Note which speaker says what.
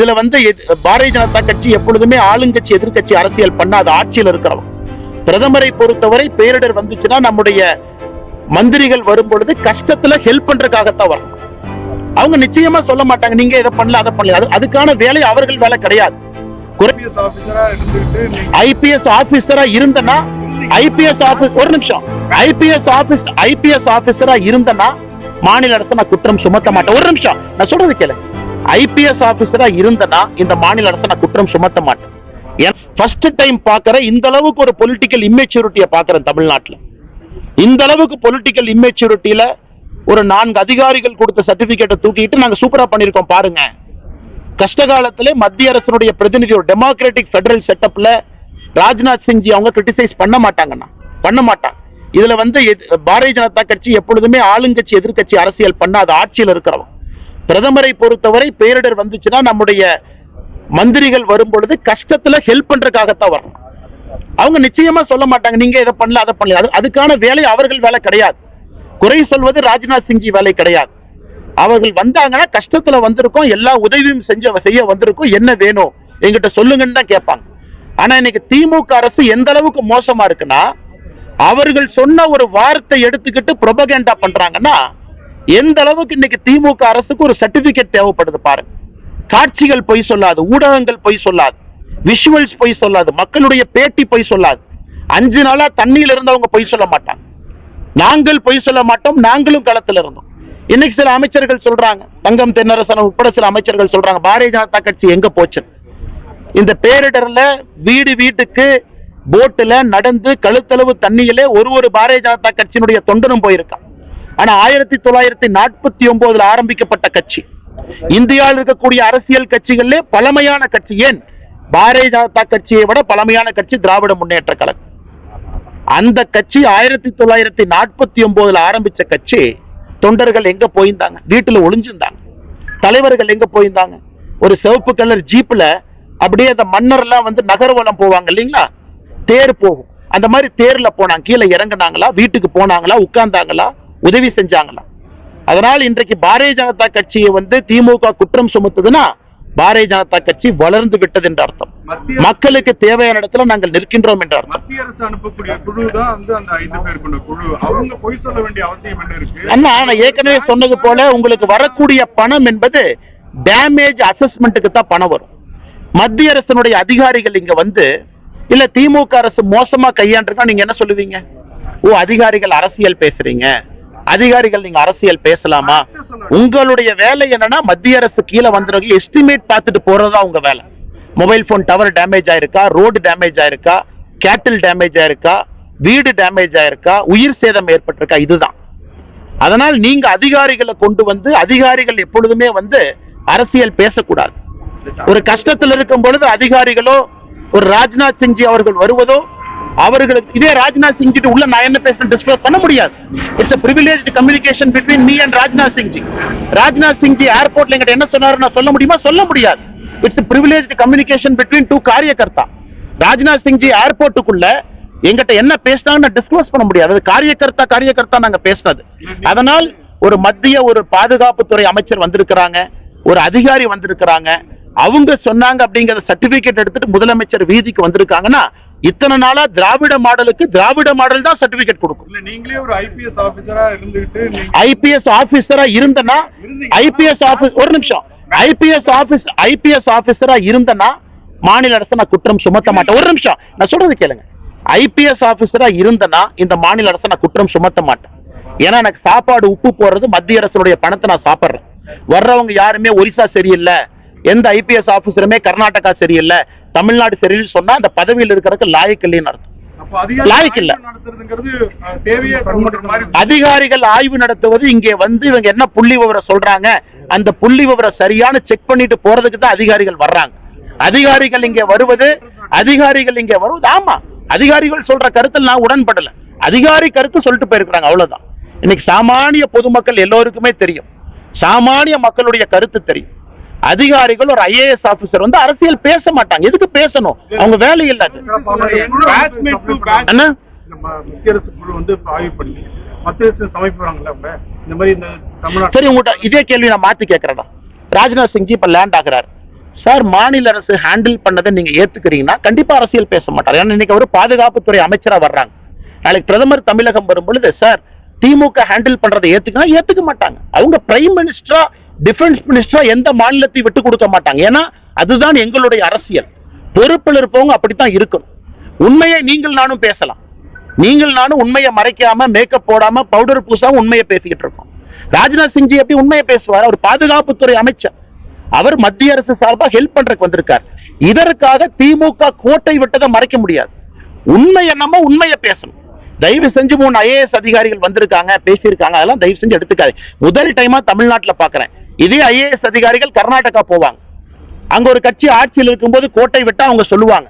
Speaker 1: இதுல வந்து பாரதிய ஜனதா கட்சி எப்பொழுதுமே ஆளுங்கட்சி எதிர்க்கட்சி அரசியல் பண்ணாத ஆட்சியில் இருக்கிறவங்க. பிரதமரை பொறுத்தவரை பேரிடர் வந்துச்சுன்னா நம்முடைய மந்திரிகள் வரும் பொழுது கஷ்டத்துல ஹெல்ப் பண்றதுக்காகத்தான் வரணும் அவங்க நிச்சயமா சொல்ல மாட்டாங்க நீங்க இதை பண்ணல அதை பண்ணல. அது அதுக்கான வேலை அவர்கள் வேலை கிடையாது.
Speaker 2: ஐபிஎஸ் ஆபீசரா
Speaker 1: இருந்தனா ஐபிஎஸ் ஆபீஸ் ஒரு நிமிஷம். ஐபிஎஸ் ஆபீஸ் ஐபிஎஸ் ஆபீசரா இருந்தனா மாநில அரசு நான் குற்றம் சுமத்த மாட்டேன். ஒரு நிமிஷம். நான் சொல்றது கேளு. ஐபிஎஸ் ஆபீசரா இருந்தனா இந்த மாநில அரசு நான் குற்றம் சுமத்த மாட்டேன். ஃபர்ஸ்ட் டைம் பாக்குற இந்த அளவுக்கு ஒரு பொலிட்டிக்கல் இம்மெச்சூரிட்டியை பாக்குறேன் தமிழ்நாட்டுல. இந்த அளவுக்கு பொலிட்டிக்கல் இம்மெச்சூரிட்டியில ஒரு நான்கு அதிகாரிகள் கொடுத்த சர்டிபிகேட்டை தூக்கிட்டு நாங்க சூப்பரா பண்ணிருக்கோம் பாருங்க. கஷ்ட காலத்திலே மத்திய அரசனுடைய பிரதிநிதி ஒரு டெமோக்ராட்டிக் ஃபெடரல் செட்டப்ல ராஜ்நாத் சிங்ஜி அவங்க கிரிட்டிசைஸ் பண்ண மாட்டாங்கண்ணா. பண்ண மாட்டாங்க. இதுல வந்து எது- பாரதிய ஜனதா கட்சி எப்பொழுதுமே ஆளுங்கட்சி எதிர்கட்சி அரசியல் பண்ணாத ஆட்சியில் இருக்கிறவங்க. பிரதமரை பொறுத்தவரை பேரிடர் வந்துச்சுன்னா நம்முடைய மந்திரிகள் வரும் பொழுது கஷ்டத்துல ஹெல்ப் பண்றதுக்காகத்தான் வரும் அவங்க நிச்சயமா சொல்ல மாட்டாங்க நீங்க இதை பண்ணல அதை பண்ணல. அது அதுக்கான வேலை அவர்கள் வேலை கிடையாது. குறை சொல்வது ராஜ்நாத் சிங்கி வேலை கிடையாது. அவர்கள் வந்தாங்கன்னா கஷ்டத்துல வந்திருக்கோம் எல்லா உதவியும் செஞ்ச செய்ய வந்திருக்கோம் என்ன வேணும்? எங்கிட்ட சொல்லுங்கன்னு தான் கேட்பாங்க. ஆனா இன்னைக்கு திமுக அரசு எந்த அளவுக்கு மோசமா இருக்குன்னா அவர்கள் சொன்ன ஒரு வார்த்தை எடுத்துக்கிட்டு ப்ரொபகேண்டா பண்றாங்கன்னா எந்த அளவுக்கு இன்னைக்கு திமுக அரசுக்கு ஒரு சர்டிபிகேட் தேவைப்படுது பாருங்க காட்சிகள் பொய் சொல்லாது ஊடகங்கள் பொய் சொல்லாது விஷுவல்ஸ் பொய் சொல்லாது மக்களுடைய பேட்டி பொய் சொல்லாது. அஞ்சு நாளா தண்ணியில இருந்தவங்க பொய் சொல்ல மாட்டாங்க. நாங்கள் பொய் சொல்ல மாட்டோம் நாங்களும் களத்துல இருந்தோம். இன்னைக்கு சில அமைச்சர்கள் சொல்றாங்க தங்கம் தென்னரசன் உட்பட சில அமைச்சர்கள் சொல்றாங்க பாரதிய ஜனதா கட்சி எங்க போச்சு? இந்த பேரிடர்ல வீடு வீட்டுக்கு போட்டுல நடந்து கழுத்தளவு தண்ணியிலே ஒரு ஒரு பாரதிய ஜனதா கட்சியினுடைய தொண்டனும் போயிருக்கான். ஆனா ஆயிரத்தி தொள்ளாயிரத்தி நாற்பத்தி ஒன்பதுல ஆரம்பிக்கப்பட்ட கட்சி. இந்தியாவில் இருக்கக்கூடிய அரசியல் கட்சிகளிலே பழமையான கட்சி. ஏன்? பாரதிய ஜனதா கட்சியை விட பழமையான கட்சி திராவிட முன்னேற்ற கழகம். அந்த கட்சி ஆயிரத்தி தொள்ளாயிரத்தி நாற்பத்தி ஒன்பதுல ஆரம்பிச்ச கட்சி தொண்டர்கள் எங்க போயிருந்தாங்க? வீட்டுல ஒளிஞ்சிருந்தாங்க. தலைவர்கள் எங்க போயிருந்தாங்க? ஒரு சிவப்பு கலர் ஜீப்ல அப்படியே அந்த மன்னர் எல்லாம் வந்து நகர்வலம் போவாங்க இல்லைங்களா? தேர் போகும். அந்த மாதிரி தேர்ல போனாங்க. கீழே இறங்குனாங்களா? வீட்டுக்கு போனாங்களா? உட்கார்ந்தாங்களா? உதவி செஞ்சாங்களா அதனால் இன்றைக்கு பாரதிய ஜனதா கட்சியை வந்து திமுக குற்றம் சுமத்துதுன்னா பாரதிய ஜனதா கட்சி வளர்ந்து விட்டது என்ற அர்த்தம். மக்களுக்கு தேவையான இடத்துல நாங்கள் நிற்கின்றோம் என்ற அர்த்தம்.
Speaker 2: மத்திய அரசு அனுப்பக்கூடிய குழு தான் வந்து அந்த ஐந்து பேர் கொண்ட குழு. அவங்க பொய் சொல்ல வேண்டிய அவசியம் என்ன இருக்கு?
Speaker 1: அண்ணா நான் ஏற்கனவே சொன்னது போல உங்களுக்கு வரக்கூடிய பணம் என்பது டேமேஜ் அசஸ்மெண்ட்டுக்கு தான் பணம் வரும். மத்திய அரசினுடைய அதிகாரிகள் இங்க வந்து இல்ல திமுக அரசு மோசமா கையாண்டிருக்கா? நீங்க என்ன சொல்லுவீங்க? ஓ அதிகாரிகள் அரசியல் பேசுறீங்க. அதிகாரிகள் நீங்க அரசியல் பேசலாமா? உங்களுடைய வேலை என்னன்னா மத்திய அரசு கீழே வந்துருங்க. எஸ்டிமேட் பார்த்துட்டு போறதா உங்க வேலை. மொபைல் போன் டவர் டேமேஜ் ஆயிருக்கா? ரோடு டேமேஜ் ஆயிருக்கா? கேட்டில் டேமேஜ் ஆயிருக்கா? வீடு டேமேஜ் ஆயிருக்கா? உயிர் சேதம் ஏற்பட்டிருக்கா? இதுதான். அதனால் நீங்க அதிகாரிகளை கொண்டு வந்து அதிகாரிகள் எப்பொழுதுமே வந்து அரசியல் பேசக்கூடாது. ஒரு கஷ்டத்தில் இருக்கும் பொழுது அதிகாரிகளோ ஒரு ராஜ்நாத் சிங்ஜி அவர்கள் வருவதோ அவர்களுக்கு இதே ராஜ்நாத் சிங்ஜி உள்ள நான் என்ன பேசுறேன் டிஸ்கஸ் பண்ண முடியாது. It's privilege communication between me and Rajnath Singh ji. Rajnath Singh ji ஏர்போர்ட்ல எங்கிட்ட என்ன சொன்னாரு நான் சொல்ல முடியுமா? சொல்ல முடியாது. It's privilege communication between two காரியகர்த்தா. Rajnath Singh ji ஏர்போர்ட்டுக்குள்ள எங்கிட்ட என்ன பேசினாங்கன்னு டிஸ்க்ளோஸ் பண்ண முடியாது. அது காரியகர்த்தா காரியகர்த்தா நாங்க பேசினது. அதனால் ஒரு மத்திய ஒரு பாதுகாப்புத்துறை அமைச்சர் வந்திருக்கிறாங்க. ஒரு அதிகாரி வந்திருக்கிறாங்க. அவங்க சொன்னாங்க அப்படிங்கிற சர்டிபிகேட் எடுத்துட்டு முதலமைச்சர் வீதிக்கு வந்திருக்காங்கன்னா இத்தனை நாளா திராவிட மாடலுக்கு திராவிட மாடல் தான் சர்டிபிகேட் கொடுக்கும்.
Speaker 2: நீங்களே ஒரு ஐபிஎஸ் ஆபீசரா இருந்துகிட்டு நீங்க
Speaker 1: ஐபிஎஸ் ஆபீசரா இருந்தனா ஐபிஎஸ் ஆபீஸ் ஒரு நிமிஷம். ஐபிஎஸ் ஆபீஸ் ஐபிஎஸ் ஆபீசரா இருந்தனா மாநில அரசு நான் குற்றம் சுமத்த மாட்டேன். ஒரு நிமிஷம். நான் சொல்றது கேளுங்க. ஐபிஎஸ் ஆபீசரா இருந்தனா இந்த மாநில அரசு நான் குற்றம் சுமத்த மாட்டேன். ஏன்னா எனக்கு சாப்பாடு உப்பு போடுறது மத்திய அரசுடைய பணத்தை நான் சாப்பிடுறேன். வர்றவங்க யாருமே ஒரிசா சரியில்லை. எந்த ஐபிஎஸ் ஆபீசருமே கர்நாடகா சரியில்லை தமிழ்நாடு சரியில்லை சொன்னா அந்த பதவியில் இருக்கிறதுக்கு லாயக்கு இல்லைன்னு அர்த்தம். அதிகாரிகள் ஆய்வு நடத்துவது இங்கே வந்து இவங்க என்ன புள்ளி விவரம் சொல்றாங்க அந்த புள்ளி விவரம் சரியான செக் பண்ணிட்டு போறதுக்கு தான் அதிகாரிகள் வர்றாங்க. அதிகாரிகள் இங்கே வருவது அதிகாரிகள் இங்கே வருவது ஆமா அதிகாரிகள் சொல்ற கருத்தில் நான் உடன்படல. அதிகாரி கருத்து சொல்லிட்டு போயிருக்கிறாங்க அவ்வளவுதான். இன்னைக்கு சாமானிய பொதுமக்கள் எல்லோருக்குமே தெரியும். சாமானிய மக்களுடைய கருத்து தெரியும். அதிகாரிகள் ஒரு ஐஏஎஸ் ஆபீசர் வந்து அரசியல் பேச மாட்டாங்க. எதுக்கு பேசணும்? அவங்க வேலை இல்ல அது.
Speaker 2: பேட்ச்மேட் டு பேட்ச்
Speaker 1: அண்ணா?
Speaker 2: நம்ம மத்திய அரசு குழு வந்து இப்ப ஆய்வு பண்ணி மத்திய அரசு சமைப்பாங்கல்ல அவங்க இந்த மாதிரி இந்த தமிழ்நாட்டு
Speaker 1: சரி உங்கள்கிட்ட இதே கேள்வி நான் மாத்தி கேட்கறேன்டா ராஜ்நாத் சிங் இப்ப லேண்ட் ஆகுறாரு. சார் மாநில அரசு ஹேண்டில் பண்ணதை நீங்க ஏத்துக்கிறீங்கன்னா கண்டிப்பா அரசியல் பேச மாட்டார். ஏன்னா இன்னைக்கு அவர் பாதுகாப்புத்துறை அமைச்சரா வர்றாங்க. நாளைக்கு பிரதமர் தமிழகம் வரும் பொழுது சார் திமுக ஹேண்டில் பண்றதை ஏத்துக்கணும் ஏத்துக்க மாட்டாங்க. அவங்க பிரைம் மினிஸ்டரா டிஃபென்ஸ் மினிஸ்டரா எந்த மாநிலத்தை விட்டு கொடுக்க மாட்டாங்க. ஏன்னா அதுதான் எங்களுடைய அரசியல். பொறுப்பில் இருப்பவங்க அப்படித்தான் இருக்கணும். உண்மையை நீங்கள் நானும் பேசலாம். நீங்கள் நானும் உண்மையை மறைக்காம மேக்கப் போடாம பவுடர் பூசாம உண்மையை பேசிக்கிட்டு இருக்கோம். ராஜ்நாத் சிங்ஜி எப்படி உண்மையை பேசுவார்? அவர் பாதுகாப்புத்துறை அமைச்சர். அவர் மத்திய அரசு சார்பாக ஹெல்ப் பண்றதுக்கு வந்திருக்கார். இதற்காக திமுக கோட்டை விட்டதை மறைக்க முடியாது. உண்மை என்னமோ உண்மையை பேசணும். தயவு செஞ்சு மூணு ஐஏஎஸ் அதிகாரிகள் வந்திருக்காங்க பேசியிருக்காங்க. அதெல்லாம் தயவு செஞ்சு எடுத்துக்காது முதல் டைமா தமிழ்நாட்டில் பாக்குறேன். இதே ஐஏஎஸ் அதிகாரிகள் கர்நாடகா போவாங்க. அங்க ஒரு கட்சி ஆட்சியில் இருக்கும்போது கோட்டை விட்டா அவங்க சொல்லுவாங்க.